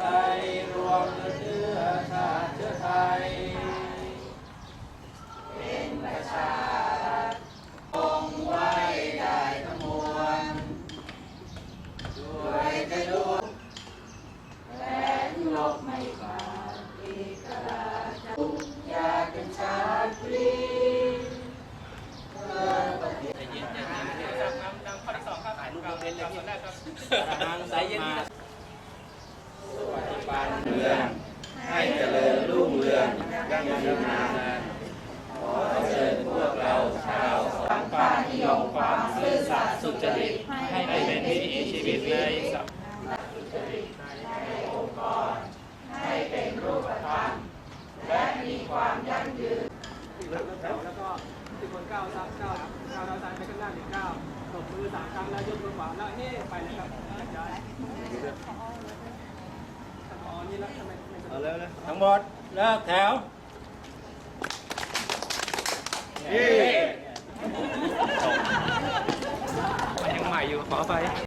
ไทยรวมเชื้อชาติเชื้อไทย เป็นประชาคงไว้ได้สมวลด้วยจะดูแลนลบไม่ขาดอีกกรุกยาเป็นชาตรีเพื่ประทศน เมือง ให้เจริญรุ่งเรืองยั่งยืนนานขอเชิญพวกเราชาวสังฆานิยมความซื่อสัตย์สุจริตให้เป็นวิถีชีวิตในสังค์กรให้เป็นรูปธรรมและมีความยั่งยืนแล้วก็สิบคนเก้าสามเก้าเก้าเราตายไปข้างหน้าหนึ่งเก้าตบมือสามครั้งแล้วยกมือขวาแล้วเฮ้ไปเลยครับ เลยเลยทั้งหมดเลิกแถวนี่มันยังใหม่อยู่ขอไป